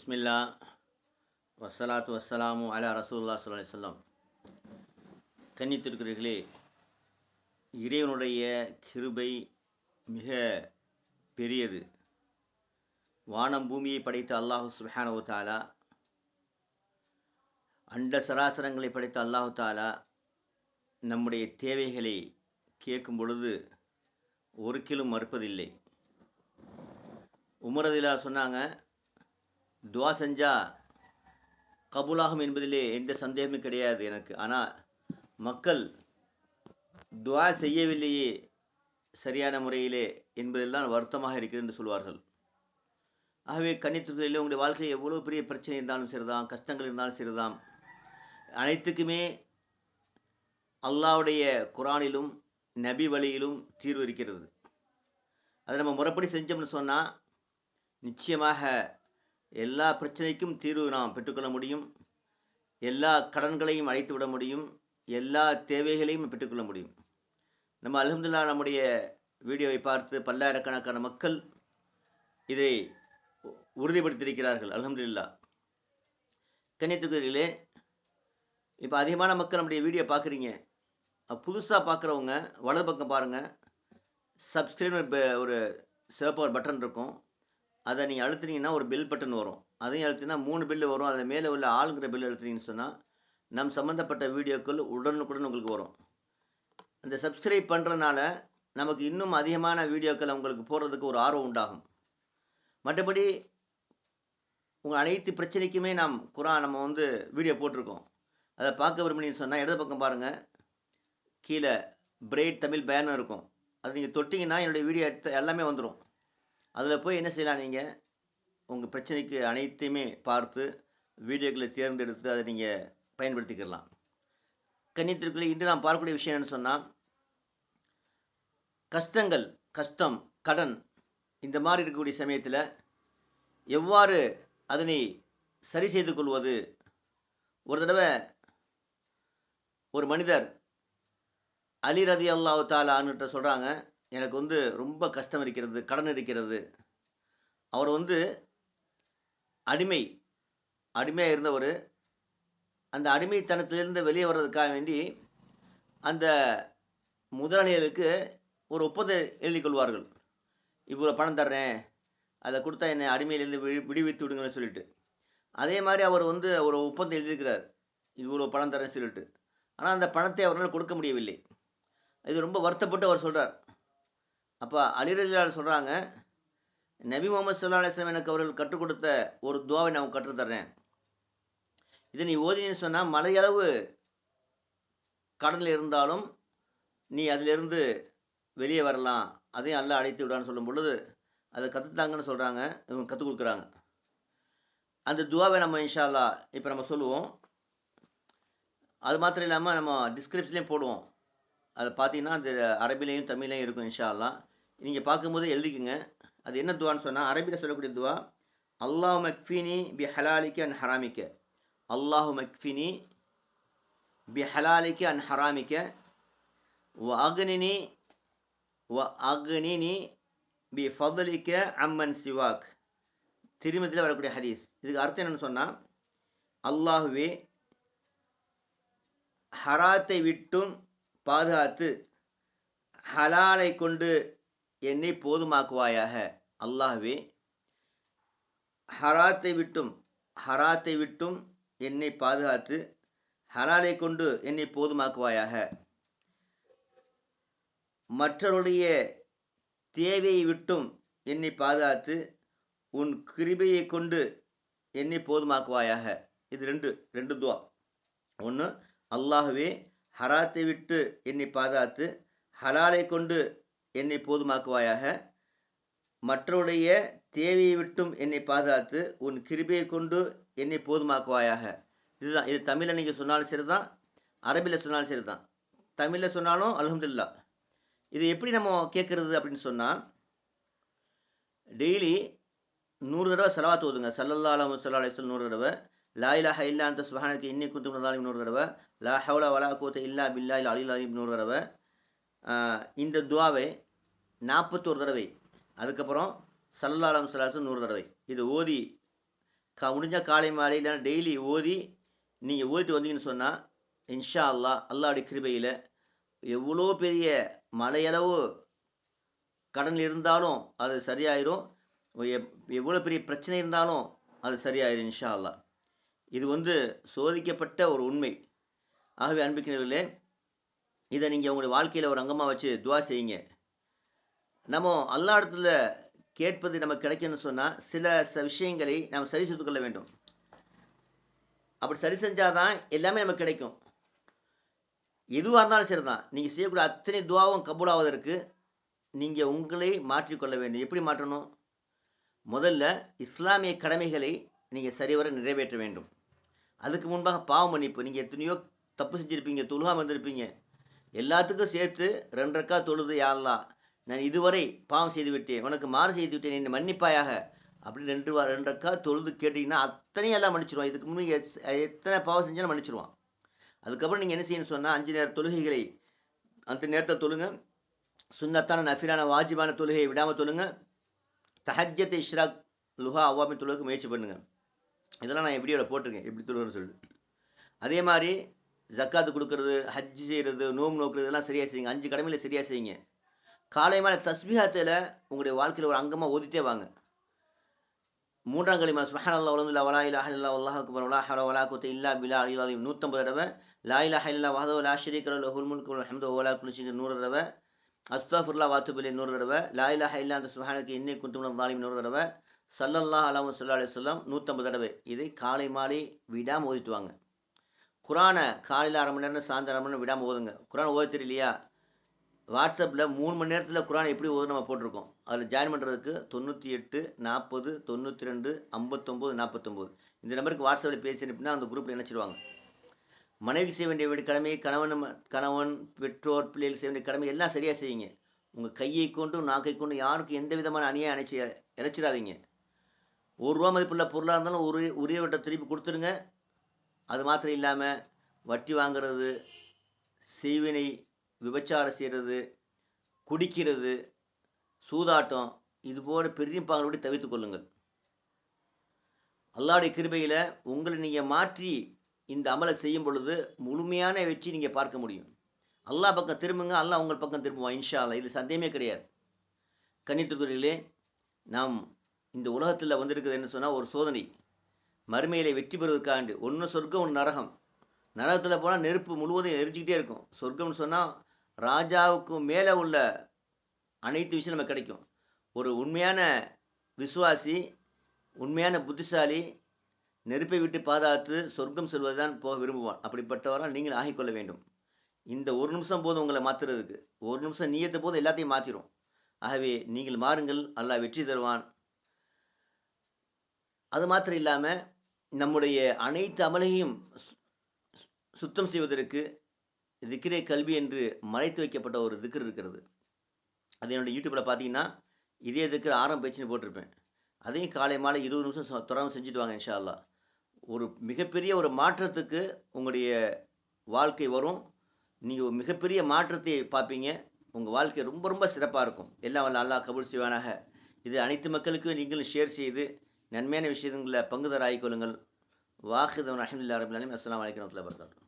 பிஸ்மில்லா. வசலாத்து வசலாமு அலா ரசூல்லா சொல்லி சொல்லம் கன்னித்திருக்கிறீர்களே இறைவனுடைய கிருபை மிக பெரியது. வானம் பூமியை படைத்த அல்லாஹு சுஹானவு தாலா அண்ட சராசரங்களை படைத்த அல்லாஹு தாலா நம்முடைய தேவைகளை கேட்கும் பொழுது ஒரு கிலும் மறுப்பதில்லை உமரதிலா சொன்னாங்க துவா செஞ்சால் கபூலாகும் என்பதிலே எந்த சந்தேகமும் கிடையாது எனக்கு. ஆனால் மக்கள் துவா செய்யவில்லையே சரியான முறையிலே என்பதெல்லாம் வருத்தமாக இருக்கிறது என்று சொல்வார்கள். ஆகவே கன்னித்துறையில் உங்களுடைய வாழ்க்கையில் எவ்வளோ பெரிய பிரச்சனை இருந்தாலும் சரிதான் கஷ்டங்கள் இருந்தாலும் சரிதான். அனைத்துக்குமே அல்லாவுடைய குரானிலும் நபி வழியிலும் தீர்வு இருக்கிறது. அதை நம்ம முறைப்படி செஞ்சோம்னு சொன்னால் நிச்சயமாக எல்லா பிரச்சனைக்கும் தீர்வு நாம் பெற்றுக்கொள்ள முடியும். எல்லா கடன்களையும் அழைத்து விட முடியும். எல்லா தேவைகளையும் பெற்றுக்கொள்ள முடியும். நம்ம அலமதுல்லா நம்முடைய வீடியோவை பார்த்து பல்லாயிரக்கணக்கான மக்கள் இதை உறுதிப்படுத்தியிருக்கிறார்கள். அலமதுல்லா கன்னியத்துக்குரியிலே இப்போ அதிகமான மக்கள் நம்முடைய வீடியோ பார்க்குறீங்க. புதுசாக பார்க்குறவங்க வலது பக்கம் பாருங்கள் சப்ஸ்கிரைப் ஒரு சிவப்பு ஒரு பட்டன் இருக்கும். அதை நீங்கள் அழுத்துனீங்கன்னா ஒரு பில் பட்டன் வரும். அதையும் அழுத்தினா மூணு பில்லு வரும். அதில் மேலே உள்ள ஆளுங்கிற பில் அழுத்துனீங்கன்னு சொன்னால் நம் சம்மந்தப்பட்ட வீடியோக்கள் உடனுக்குடன் உங்களுக்கு வரும். அந்த சப்ஸ்கிரைப் பண்ணுறதுனால நமக்கு இன்னும் அதிகமான வீடியோக்கள் உங்களுக்கு போடுறதுக்கு ஒரு ஆர்வம் உண்டாகும். மற்றபடி உங்கள் அனைத்து பிரச்சனைக்குமே நாம் குரான் நம்ம வந்து வீடியோ போட்டிருக்கோம். அதை பார்க்க விரும்பினீங்கன்னு சொன்னால் இடது பக்கம் பாருங்கள் கீழே பிரைட் தமிழ் பேனர் இருக்கும். அது நீங்கள் தொட்டிங்கன்னா என்னுடைய வீடியோ எடுத்து எல்லாமே வந்துடும் அதில் போய் என்ன செய்யலாம் நீங்கள் உங்கள் பிரச்சனைக்கு அனைத்தையுமே பார்த்து வீடியோக்களை தேர்ந்தெடுத்து அதை நீங்கள் பயன்படுத்திக்கலாம் கன்னியத்திற்குள்ளே இன்று நாம் பார்க்கக்கூடிய விஷயம் என்னன்னு சொன்னால் கஷ்டங்கள் கஷ்டம் கடன் இந்த மாதிரி இருக்கக்கூடிய சமயத்தில் எவ்வாறு அதனை சரி செய்து கொள்வது? ஒரு தடவை ஒரு மனிதர் அலி ரதி அல்லாஹு தாலான்னுட்ட சொல்கிறாங்க எனக்கு வந்து ரொம்ப கஷ்டம் இருக்கிறது கடன் இருக்கிறது. அவர் வந்து அடிமை அடிமையாக இருந்தவர். அந்த அடிமைத்தனத்திலிருந்து வெளியே வர்றதுக்காக வேண்டி அந்த முதலாளிகளுக்கு ஒரு ஒப்பந்தம் எழுதி கொள்வார்கள். இவ்வளோ பணம் தர்றேன் அதை கொடுத்தா என்னை அடிமையிலேருந்து விடு விடுவித்து விடுங்கன்னு சொல்லிட்டு. அதே மாதிரி அவர் வந்து ஒரு ஒப்பந்தம் எழுதியிருக்கிறார். இவ்வளோ பணம் தரேன்னு சொல்லிட்டு. ஆனால் அந்த பணத்தை அவரால் கொடுக்க முடியவில்லை. இது ரொம்ப வருத்தப்பட்டு அவர் சொல்கிறார் அப்போ அலிரஜால் சொல்கிறாங்க நபி முகமது சல்லா அலிஸ்லாம் எனக்கு அவர்கள் கற்றுக் கொடுத்த ஒரு துவாவை நான் கற்றுத்தர்றேன் இதை நீ ஓதினு சொன்னால் மலையளவு கடலில் இருந்தாலும் நீ அதிலிருந்து வெளியே வரலாம். அதையும் அல்ல அழைத்து விடான்னு சொல்லும் பொழுது அதை கற்றுத்தாங்கன்னு சொல்கிறாங்க இவங்க கற்றுக் கொடுக்குறாங்க. அந்த துவாவை நம்ம இன்ஷால்லா இப்போ நம்ம சொல்லுவோம். அது மாத்திரம் இல்லாமல் நம்ம டிஸ்கிரிப்ஷன்லேயும் போடுவோம். அதை பார்த்தீங்கன்னா அந்த அரபிலையும் தமிழ்லையும் இருக்கும் இன்ஷால்லாம் நீங்கள் பார்க்கும்போது எழுதிக்குங்க. அது என்ன துவான்னு சொன்னால் அரபியில் சொல்லக்கூடிய துவா அல்லாஹ் மக்ஃபினி பி ஹலாலிக்க அன் ஹராமிக்க அல்லாஹு மக்ஃபினி பி ஹலாலிக்க அன் ஹராமிக்க வ அக்னினி வ அக்னினி பி ஃபதலிக்க அம்மன் சிவாக். திருமதியில் வரக்கூடிய ஹதீஸ். இதுக்கு அர்த்தம் என்னென்னு சொன்னால் அல்லாஹுவே ஹராத்தை விட்டும் பாதுகாத்து ஹலாலை கொண்டு என்னை போதுமாக்குவாயாக. அல்லாஹ்வே ஹராத்தை விட்டும் ஹராத்தை விட்டும் என்னை பாதுகாத்து ஹலாலை கொண்டு என்னை போதுமாக்குவாயாக. மற்றவருடைய தேவையை விட்டும் என்னை பாதுகாத்து உன் கிருபையை கொண்டு என்னை போதுமாக்குவாயாக. இது ரெண்டு ரெண்டு துவா. ஒன்று அல்லாஹுவே ஹராத்தை விட்டு என்னை பாதுகாத்து ஹலாலை கொண்டு என்னை போதுமாக்குவாயாக. மற்றவுடைய தேவையை விட்டும் என்னை பாதுகாத்து உன் கிருபையை கொண்டு என்னை போதுமாக்குவாயாக. இதுதான் இது தமிழில் நீங்கள் சொன்னாலும் சரி தான் அரபியில் சொன்னாலும் சரி தான் தமிழில் சொன்னாலும் அலமதுல்லா இது எப்படி நம்ம கேட்குறது அப்படின்னு சொன்னால் டெய்லி நூறு தடவை செலவாத்து ஓதுங்க. சல்லல்லா அலமு சல்லா அலிஸ்வல் நூறு தடவை. லா இலாஹ இல்லா அந்த சுஹானுக்கு இன்னி குத்து நூறு தடவை. லா ஹவுலா வலா கூத்த இல்லா பில்லா இல்லா அலி நூறு தடவை. இந்த துவாவை நாற்பத்தோரு தடவை. அதுக்கப்புறம் சல்லாலம் சலாசம் நூறு தடவை. இது ஓதி கா முடிஞ்சால் காலை மாலை இல்லைன்னா டெய்லி ஓதி நீங்கள் ஓதிட்டு வந்தீங்கன்னு சொன்னால் இன்ஷா அல்லா அல்லாவுடைய கிருபையில் எவ்வளோ பெரிய மலையளவு கடன் இருந்தாலும் அது சரியாயிரும். எவ்வளோ பெரிய பிரச்சனை இருந்தாலும் அது சரியாயிரும் இன்ஷா அல்லா இது வந்து சோதிக்கப்பட்ட ஒரு உண்மை. ஆகவே அன்பிக்கிறவர்களே இதை நீங்கள் உங்களுடைய வாழ்க்கையில் ஒரு அங்கமாக வச்சு துவா செய்யுங்க. நம்ம அல்லா இடத்துல கேட்பது நமக்கு கிடைக்கும்னு சொன்னால் சில விஷயங்களை நாம் சரி செய்து கொள்ள வேண்டும். அப்படி சரி செஞ்சால் தான் எல்லாமே நமக்கு கிடைக்கும். எதுவாக இருந்தாலும் சரி தான் நீங்கள் செய்யக்கூடிய அத்தனை துவாவும் கபூலாவதற்கு நீங்கள் உங்களை மாற்றிக்கொள்ள வேண்டும். எப்படி மாற்றணும்? முதல்ல இஸ்லாமிய கடமைகளை நீங்கள் சரிவர நிறைவேற்ற வேண்டும். அதுக்கு முன்பாக பாவ மன்னிப்பு. நீங்கள் எத்தனையோ தப்பு செஞ்சுருப்பீங்க தொழுகாம வந்திருப்பீங்க எல்லாத்துக்கும் சேர்த்து ரெண்டரைக்கா தொழுது யாரெல்லாம் நான் இதுவரை பாவம் செய்து விட்டேன். உனக்கு மாறு செய்து விட்டேன். என்னை மன்னிப்பாயாக. அப்படின்னு ரெண்டு வா ரெண்டரைக்கா தொழுது கேட்டிங்கன்னா அத்தனையும் எல்லாம் மன்னிச்சிருவான். இதுக்கு முன்னே எஸ் எத்தனை பாவம் செஞ்சாலும் மன்னிச்சிருவான். அதுக்கப்புறம் நீங்கள் என்ன செய்யணும்னு சொன்னால் அஞ்சு நேர தொழுகைகளை அந்த நேரத்தில் தொழுங்க. சுண்ணத்தான நஃபிலான வாஜிபான தொழுகையை விடாமல் தொழுங்க. தஹஜத் இஷ்ராக் லுஹா அவ்வாமி தொழுவுக்கு முயற்சி பண்ணுங்கள் இதெல்லாம் நான் வீடியோவில் போட்டிருக்கேன். எப்படி தொழுகிறேன்னு சொல்லிட்டு. அதே மாதிரி ஜக்காத்து கொடுக்கறது ஹஜ் செய்கிறது நோம் நோக்குறது இதெல்லாம் சரியாக செய்யுங்க. அஞ்சு கடமையில் சரியாக செய்யுங்க. காலை மேலே தஸ்பிஹாத்தில் உங்களுடைய வாழ்க்கையில் ஒரு அங்கமாக ஓதிட்டே வாங்க. மூன்றாம் கலிமா சுஹான் அல்லா வலா இலா இல்லா அல்லாஹ் அக்பர் வலா ஹலா வலா குத்து இல்லா பிலா அலி நூற்றம்பது தடவை லா இலா இல்லா வஹதோ லா ஷரீக் லஹுல் முல்கு வல் ஹம்து ஓலா குலிஷிக்கு நூறு தடவை. அஸ்தாஃபுல்லா வாத்துபிலி நூறு தடவை. லா இலா இல்லா அந்த சுஹானுக்கு இன்னை குந்தும் தாலிம் நூறு தடவை. சல்லல்லா அலாம் சொல்லா அலி சொல்லம் நூற்றம்பது தடவை. இதை காலை மாலை விடாமல் ஓதிட்டு வாங்க. குரானை காலையில் அரை மணி நேரம் சாயந்தரம் அரை மணி நேரம் விடாமல் ஓதுங்க. குரான் ஓத தெரியலையா? வாட்ஸ்அப்பில் மூணு மணி நேரத்தில் குரான் எப்படி ஓது நம்ம போட்டிருக்கோம். அதில் ஜாயின் பண்ணுறதுக்கு தொண்ணூற்றி எட்டு நாற்பது தொண்ணூற்றி ரெண்டு ஐம்பத்தொம்போது நாற்பத்தொம்போது இந்த நம்பருக்கு வாட்ஸ்அப்பில் பேசி அனுப்பினா அந்த குரூப்பில் இணைச்சிடுவாங்க மனைவி செய்ய வேண்டிய வேண்டிய கடமை கணவன் கணவன் பெற்றோர் பிள்ளைகள் செய்ய வேண்டிய கடமை எல்லாம் சரியாக செய்யுங்க. உங்கள் கையை கொண்டும் நாக்கை கொண்டும் யாருக்கும் எந்த விதமான அணியை அணைச்சி இணைச்சிடாதீங்க. ஒரு ரூபா மதிப்புள்ள பொருளாக இருந்தாலும் ஒரு உரியவட்ட திருப்பி கொடுத்துருங்க. அது மாத்திரம் இல்லாமல் வட்டி வாங்குறது செய்வினை விபச்சாரம் செய்கிறது குடிக்கிறது சூதாட்டம் இது போன்ற பெரிய பாங்களோடு தவிர்த்து கொள்ளுங்கள். அல்லாவுடைய கிருபையில் உங்களை நீங்கள் மாற்றி இந்த அமலை செய்யும் பொழுது முழுமையான வெற்றி நீங்கள் பார்க்க முடியும். அல்லா பக்கம் திரும்புங்க அல்லா உங்கள் பக்கம் திரும்புவான் இன்ஷா இது சந்தேகமே கிடையாது. கன்னித்துக்குரிகளே நாம் இந்த உலகத்தில் வந்திருக்கிறது என்ன சொன்னால் ஒரு சோதனை. மறுமையிலே வெற்றி பெறுவதற்காண்டு ஒன்று சொர்க்கம் ஒன்று நரகம். நரகத்தில் போனால் நெருப்பு முழுவதும் எரிஞ்சிக்கிட்டே இருக்கும். சொர்க்கம்னு சொன்னால் ராஜாவுக்கு மேலே உள்ள அனைத்து விஷயம் நமக்கு கிடைக்கும். ஒரு உண்மையான விசுவாசி உண்மையான புத்திசாலி நெருப்பை விட்டு பாதுகாத்து சொர்க்கம் செல்வதுதான் போக விரும்புவான். அப்படிப்பட்டவரால் நீங்கள் ஆகிக்கொள்ள வேண்டும். இந்த ஒரு நிமிஷம் போதும் உங்களை மாற்றுறதுக்கு ஒரு நிமிஷம் நீயத்தை போதும் எல்லாத்தையும் மாற்றிடும் ஆகவே நீங்கள் மாறுங்கள். அல்லாஹ் வெற்றி தருவான். அது மாத்திரம் இல்லாமல் நம்முடைய அனைத்து அமலையும் சுத்தம் செய்வதற்கு திக்கிரே கல்வி என்று மறைத்து வைக்கப்பட்ட ஒரு திக்கர் இருக்கிறது. அது என்னுடைய யூடியூப்பில் பார்த்தீங்கன்னா இதே திக்கர் ஆரம்ப பேச்சுன்னு போட்டிருப்பேன். அதையும் காலை மாலை இருபது நிமிஷம் தொடர்ந்து செஞ்சுட்டு வாங்க இன்ஷால்லா ஒரு மிகப்பெரிய ஒரு மாற்றத்துக்கு உங்களுடைய வாழ்க்கை வரும். நீங்கள் மிகப்பெரிய மாற்றத்தை பார்ப்பீங்க உங்கள் வாழ்க்கை ரொம்ப ரொம்ப சிறப்பாக இருக்கும். எல்லாம் வல்ல அல்லா கபூல் செய்வானாக. இது அனைத்து மக்களுக்கும் நீங்களும் ஷேர் செய்து நன்மையான விஷயங்களில் பங்குதார ஆகிக்கொள்ளுங்கள் வாஹிதவன் அஹமதுல்லா ரபிலாலும் அஸ்லாம் வலைக்கம் வரமத்துல்லாஹி